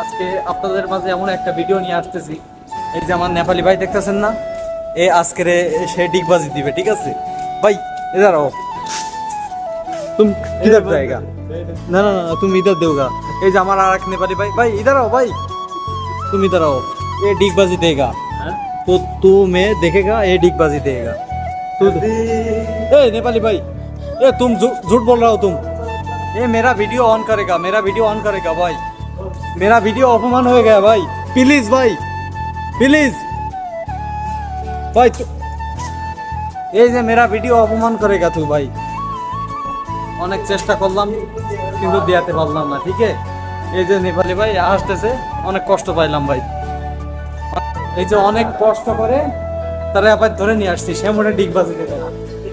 আজকে আপনাদের মাঝে এমন একটা ভিডিও নিয়ে আসতেছি এই যে আমার নেপালি ভাই দেখতেছেন না এ আজকের এ- সে ডিগবাজি দিবে ঠিক আছে ভাই এদার आओ तुम इधर जाएगा ना ना ना तुम इधर दोगा ये जो हमारा आरक नेपाली भाई भाई इधर आओ भाई तुम इधर आओ ये डिगबाजी देगा तो तू मैं देखेगा ये डिगबाजी देगा तू ए नेपाली भाई ए तुम झू- झूठ बोल रहा हो तुम ये मेरा वीडियो ऑन करेगा मेरा वीडियो ऑन करेगा भाई মেরা ভিডিও অপমান হয়ে গেছে ভাই প্লিজ ভাই প্লিজ ভাই এই যে মেরা ভিডিও অপমান করে গা তুই ভাই অনেক চেষ্টা করলাম কিন্তু দেওয়াতে পারলাম না ঠিক আছে এই যে নেপালি ভাই আসতেছে অনেক কষ্ট পাইলাম ভাই এই যে অনেক কষ্ট করে তারা আবার ধরে নিয়ে আসছি সে মনে ডিগবাজি দেবে না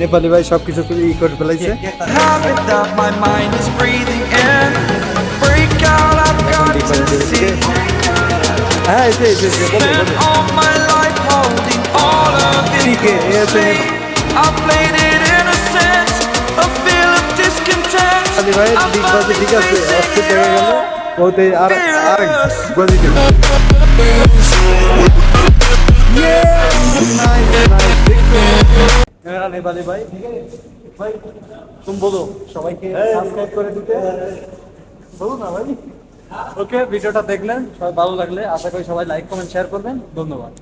নেপালি ভাই সবকিছু ই করে ফেলাইছে habit that my mind is breathing in. Break out, I've got to see. হ্যাঁ এই যে এই যে, এই যে, বলো, Spent বলো। all my life holding all of it ঠিক আছে, এই আছে। closely. I played it innocent, a জানা নেই ভাই। ভাই তুমি বলো সবাইকে সাবস্ক্রাইব করে দিতে। বলো না ভাই। হ্যাঁ। ওকে ভিডিওটা দেখলেন সবাই ভালো লাগলে। আশা করি সবাই লাইক কমেন্ট শেয়ার করবেন। ধন্যবাদ।